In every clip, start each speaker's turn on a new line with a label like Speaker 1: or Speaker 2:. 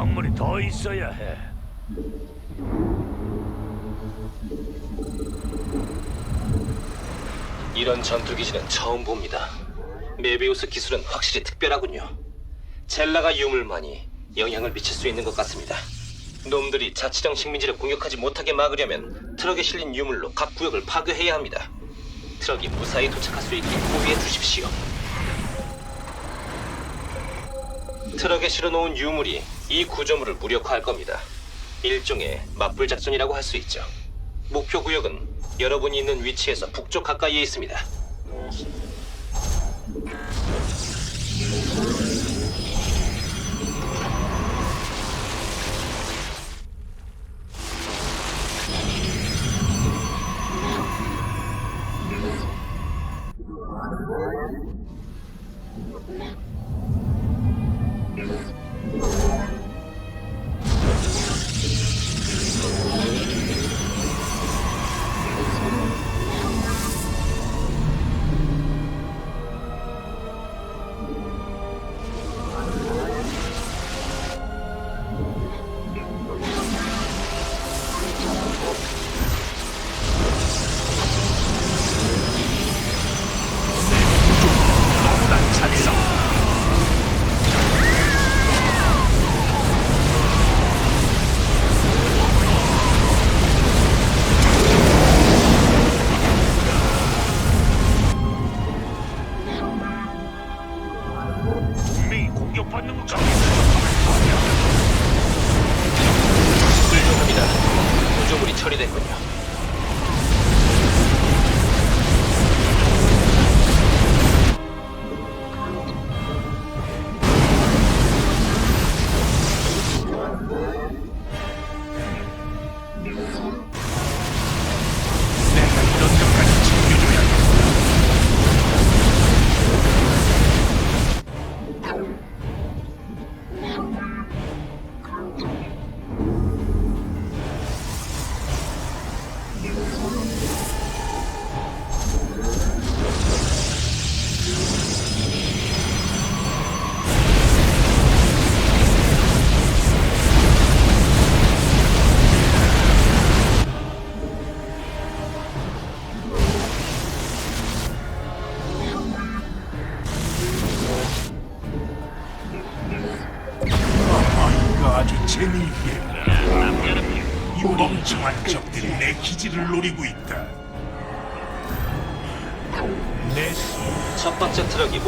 Speaker 1: 광물이 더 있어야 해.
Speaker 2: 이런 전투 기지는 처음 봅니다. 메비우스 기술은 확실히 특별하군요. 젤라가 유물만이 영향을 미칠 수 있는 것 같습니다. 놈들이 자치령 식민지를 공격하지 못하게 막으려면 트럭에 실린 유물로 각 구역을 파괴해야 합니다. 트럭이 무사히 도착할 수 있게 포위해 두십시오. 트럭에 실어놓은 유물이 이 구조물을 무력화할 겁니다. 일종의 맞불 작전이라고 할 수 있죠. 목표 구역은 여러분이 있는 위치에서 북쪽 가까이에 있습니다.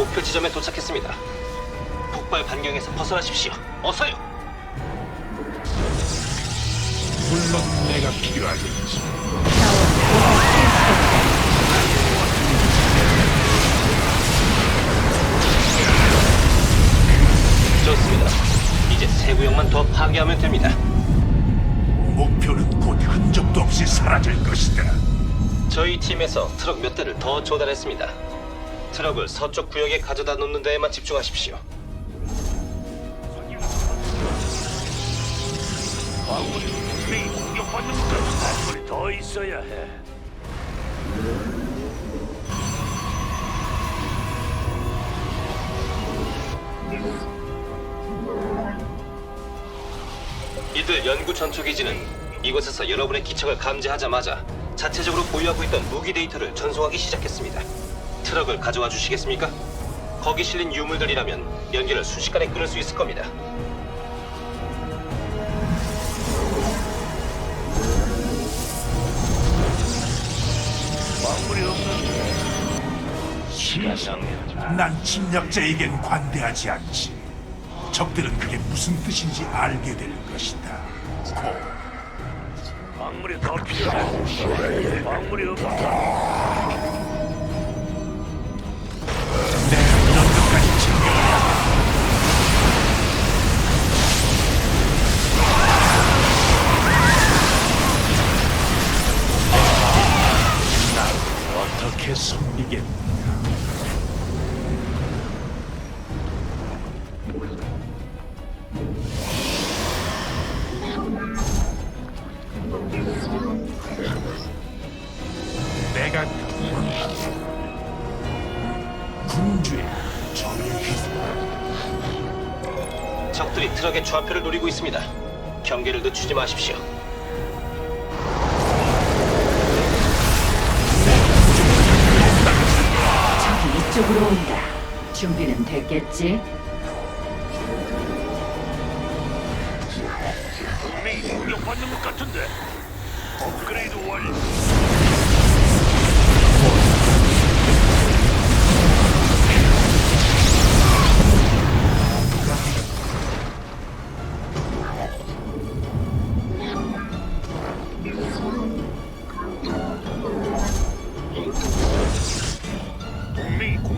Speaker 2: 목표 지점에 도착했습니다. 폭발 반경에서 벗어나십시오. 어서요.
Speaker 1: 물론 내가 필요하겠지.
Speaker 2: 좋습니다. 이제 세 구역만 더 파괴하면 됩니다.
Speaker 1: 목표는 곧 흔적도 없이 사라질 것이다.
Speaker 2: 저희 팀에서 트럭 몇 대를 더 조달했습니다. 트럭을 서쪽 구역에 가져다 놓는 데에만 집중하십시오.
Speaker 1: 더 있어야 해.
Speaker 2: 이들 연구 전투 기지는 이곳에서 여러분의 기척을 감지하자마자 자체적으로 보유하고 있던 무기 데이터를 전송하기 시작했습니다. 트럭을 가져와 주시겠습니까? 거기 실린 유물들이라면 연기를 순식간에 끊을 수 있을 겁니다.
Speaker 1: 광물이 없는 난 침략자에겐 관대하지 않지. 적들은 그게 무슨 뜻인지 알게 될 것이다. 고. 광물이 더 필요해. 광물이 없다. 어떻게 섬기겠느냐? 내가 군주의
Speaker 2: 적들이 트럭의 좌표를 노리고 있습니다. 경계를 늦추지 마십시오.
Speaker 3: 이쪽으로 온다. 준비는 됐겠지?
Speaker 1: 동맹이 공격받는 것 같은데. 업그레이드 완료.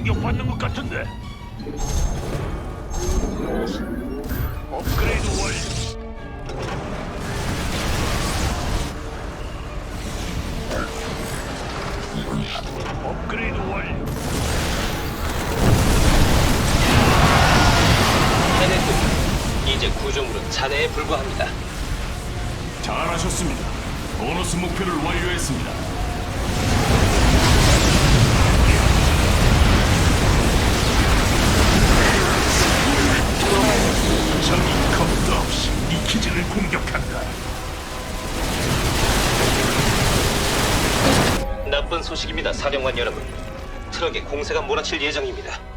Speaker 1: 공격받는 것 같은데. 업그레이드 완료. 업그레이드 완료.
Speaker 2: 해냈군요. 이제 구조물은 잔해에 불과합니다.
Speaker 4: 잘하셨습니다. 보너스 목표를 완료했습니다.
Speaker 2: 사령관 여러분. 트럭에 공세가 몰아칠 예정입니다.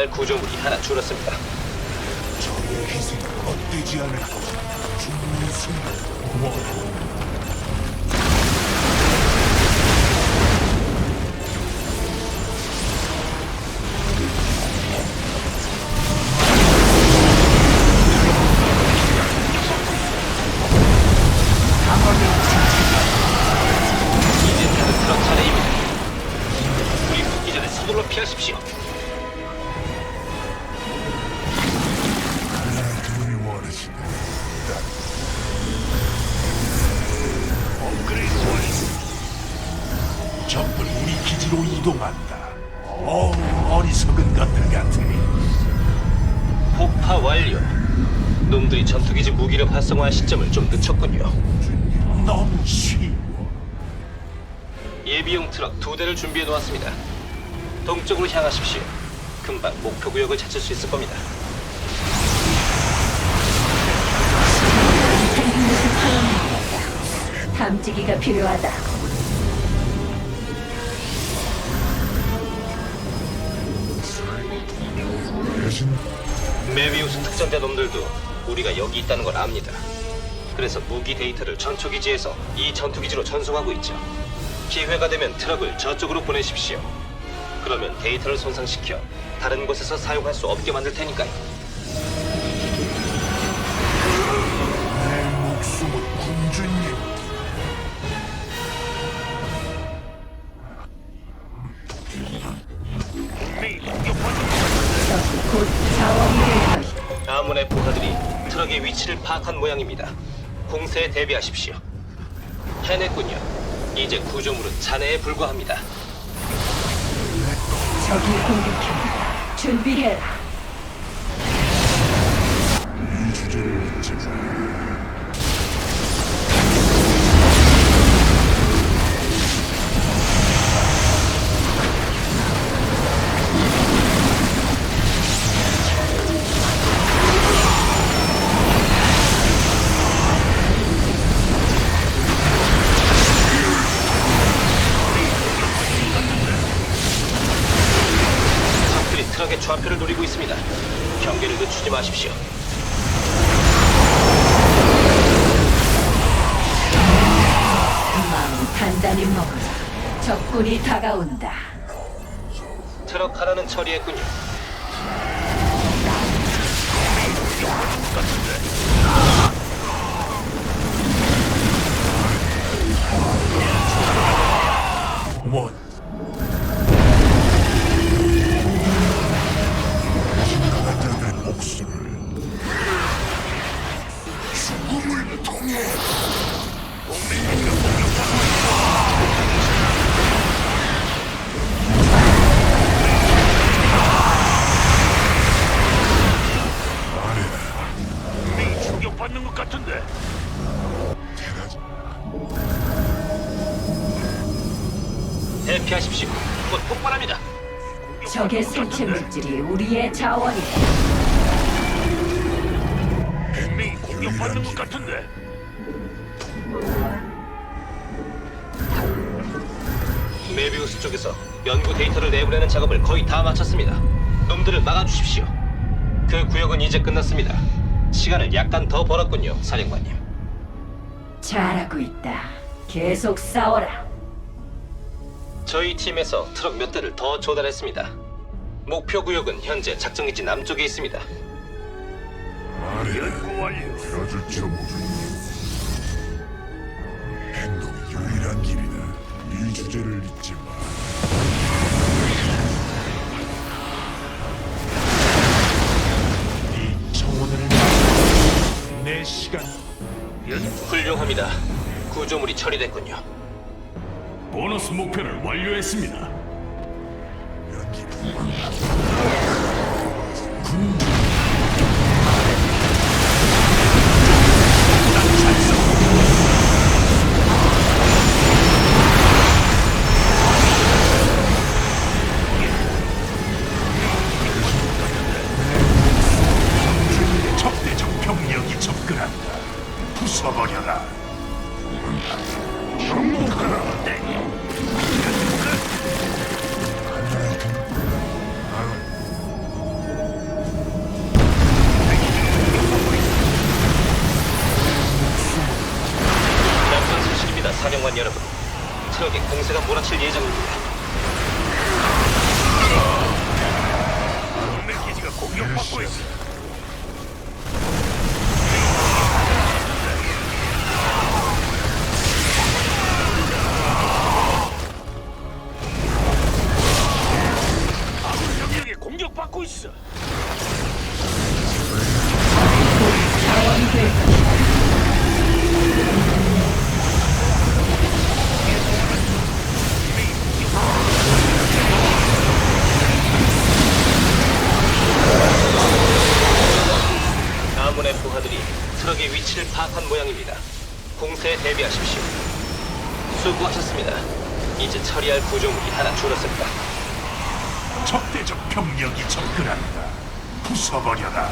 Speaker 2: 처리할 구조물이 하나 줄었습니다.
Speaker 1: 저의 희생은 헛되지 않을 것이다. 죽는 순간 뭐
Speaker 2: 이제
Speaker 1: 완료.
Speaker 2: 놈들이 전투기지 무기를 활성화할 시점을 좀 늦췄군요.
Speaker 1: 너무 쉬워.
Speaker 2: 예비용 트럭 두 대를 준비해 놓았습니다. 동쪽으로 향하십시오. 금방 목표 구역을 찾을 수 있을 겁니다.
Speaker 3: 감지기가 필요하다.
Speaker 1: 대신
Speaker 2: 메비우스 특전대 놈들도 우리가 여기 있다는 걸 압니다. 그래서 무기 데이터를 전초기지에서 이 전투기지로 전송하고 있죠. 기회가 되면 트럭을 저쪽으로 보내십시오. 그러면 데이터를 손상시켜 다른 곳에서 사용할 수 없게 만들 테니까요. 트럭의 위치를 파악한 모양입니다. 공세에 대비하십시오. 해냈군요. 이제 구조물은 잔해에 불과합니다.
Speaker 3: 저기 공격한다. 준비해라.
Speaker 1: 이 주제를.
Speaker 2: 있 마십시오.
Speaker 3: 마음 단단히 먹어라. 적군이 다가온다.
Speaker 2: 트럭 하나는 처리했군요.
Speaker 1: 원 통해
Speaker 5: 동맹이 충격받는 것 같은데.
Speaker 2: 대피하십시오. 곧 폭발합니다.
Speaker 3: 적의 생체 물질이 우리의 자원이다.
Speaker 5: 동맹이 공격받는 것 같은데.
Speaker 2: 메비우스 쪽에서 연구 데이터를 내보내는 작업을 거의 다 마쳤습니다. 놈들을 막아주십시오. 그 구역은 이제 끝났습니다. 시간을 약간 더 벌었군요, 사령관님.
Speaker 3: 잘하고 있다. 계속 싸워라.
Speaker 2: 저희 팀에서 트럭 몇 대를 더 조달했습니다. 목표 구역은 현재 작전기지 남쪽에 있습니다.
Speaker 1: 말해
Speaker 5: 연구 완료.
Speaker 1: 들어줄지도 모르 행동이 유일한 길이다 이 주제를 잊지 마이 청혼을 내 시간
Speaker 2: 훌륭합니다. 구조물이 처리됐군요.
Speaker 4: 보너스 목표를 완료했습니다.
Speaker 1: 연기 분
Speaker 2: 남편 아문의 부하들이 트럭의 위치를 파악한 모양입니다. 공세에 대비하십시오. 수고하셨습니다. 이제 처리할 구조물이 하나 줄었습니다.
Speaker 1: 적대적 병력이 접근한다 부숴버려라